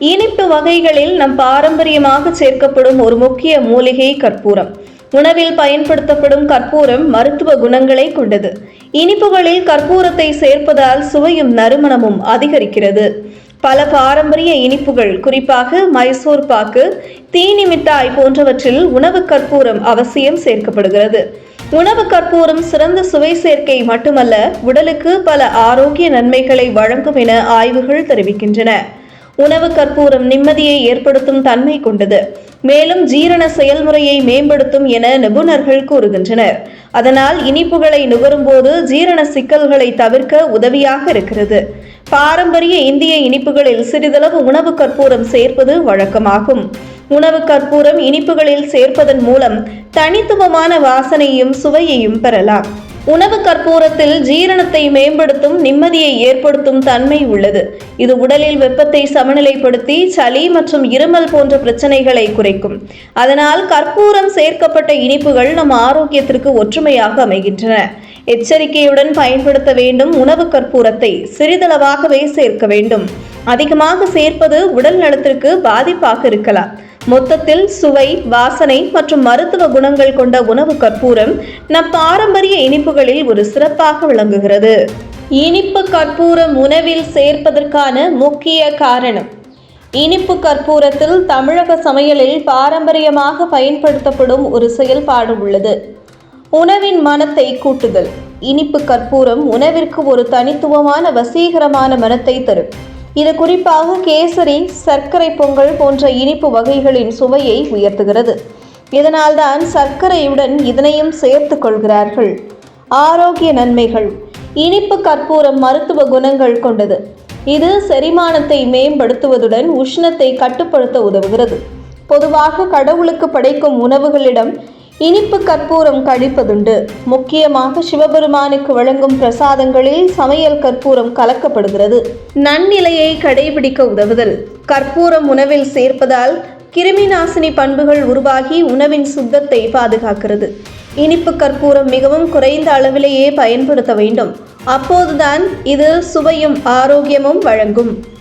இனிப்பு வகைகளில் நம் பாரம்பரியமாக சேர்க்கப்படும் ஒரு முக்கிய மூலிகை கற்பூரம். உணவில் பயன்படுத்தப்படும் கற்பூரம் மருத்துவ குணங்களை கொண்டது. இனிப்புகளில் கற்பூரத்தை சேர்ப்பதால் சுவையும் நறுமணமும் அதிகரிக்கிறது. பல பாரம்பரிய இனிப்புகள் குறிப்பாக மைசூர் பாக்கு தீனி மிட்டாய் போன்றவற்றில் உணவு கற்பூரம் அவசியம் சேர்க்கப்படுகிறது. உணவு கற்பூரம் சிறந்த சுவை சேர்க்கை மட்டுமல்ல உடலுக்கு பல ஆரோக்கிய நன்மைகளை வழங்கும் என ஆய்வுகள் தெரிவிக்கின்றன. உணவு கற்பூரம் நிம்மதியை ஏற்படுத்தும் தன்மை கொண்டது. மேலும் ஜீரண செயல்முறையை மேம்படுத்தும் என நிபுணர்கள் கூறுகின்றனர். அதனால் இனிப்புகளை நுகரும்போது ஜீரண சிக்கல்களை தவிர்க்க உதவியாக இருக்கிறது. பாரம்பரிய இந்திய இனிப்புகளில் சிறிதளவு உணவு கற்பூரம் சேர்ப்பது வழக்கமாகும். உணவு கற்பூரம் இனிப்புகளில் சேர்ப்பதன் மூலம் தனித்துவமான வாசனையும் சுவையையும் பெறலாம். உணவு கற்பூரத்தில் ஜீரணத்தை மேம்படுத்தும் நிம்மதியை ஏற்படுத்தும் தன்மை உள்ளது. இது உடலில் வெப்பத்தை சமநிலைப்படுத்தி சளி மற்றும் இருமல் போன்ற பிரச்சனைகளை குறைக்கும். அதனால் கற்பூரம் சேர்க்கப்பட்ட இனிப்புகள் நம் ஆரோக்கியத்திற்கு ஒற்றுமையாக அமைகின்றன. எச்சரிக்கையுடன் பயன்படுத்த வேண்டும் உணவு கற்பூரத்தை. சிறிதளவாகவே சேர்க்க வேண்டும். அதிகமாக சேர்ப்பது உடல் நலத்திற்கு பாதிப்பாக இருக்கலாம். மொத்தத்தில் சுவை வாசனை மற்றும் மருத்துவ குணங்கள் கொண்ட உணவு கற்பூரம் நம் பாரம்பரிய இனிப்புகளில் ஒரு சிறப்பாக விளங்குகிறது. இனிப்பு கற்பூரம் உணவில் சேர்ப்பதற்கான முக்கிய காரணம். இனிப்பு கற்பூரத்தில் தமிழக சமையலில் பாரம்பரியமாக பயன்படுத்தப்படும் ஒரு செயல்பாடு உள்ளது. உணவின் மனத்தை கூட்டுதல். இனிப்பு கற்பூரம் உணவிற்கு ஒரு தனித்துவமான வசீகரமான மனத்தை தரும். இது குறிப்பாக கேசரி சர்க்கரை பொங்கல் போன்ற இனிப்பு வகைகளின் சுவையை உயர்த்துகிறது. இதனால்தான் சர்க்கரையுடன் இதனையும் சேர்த்து கொள்கிறார்கள். ஆரோக்கிய நன்மைகள். இனிப்பு கற்பூரம் மருத்துவ குணங்கள் கொண்டது. இது செரிமானத்தை மேம்படுத்துவதுடன் உஷ்ணத்தை கட்டுப்படுத்த உதவுகிறது. பொதுவாக கடவுளுக்கு படைக்கும் உணவுகளிடம் இனிப்பு கற்பூரம் கழிப்பதுண்டு. முக்கியமாக சிவபெருமானுக்கு வழங்கும் பிரசாதங்களில் சமையல் கற்பூரம் கலக்கப்படுகிறது. நன்னிலையை கடைபிடிக்க உதவுதல். கற்பூரம் உணவில் சேர்ப்பதால் கிருமி நாசினி பண்புகள் உருவாகி உணவின் சுத்தத்தை பாதுகாக்கிறது. இனிப்பு கற்பூரம் மிகவும் குறைந்த அளவிலேயே பயன்படுத்த வேண்டும். அப்போதுதான் இது சுவையும் ஆரோக்கியமும் வழங்கும்.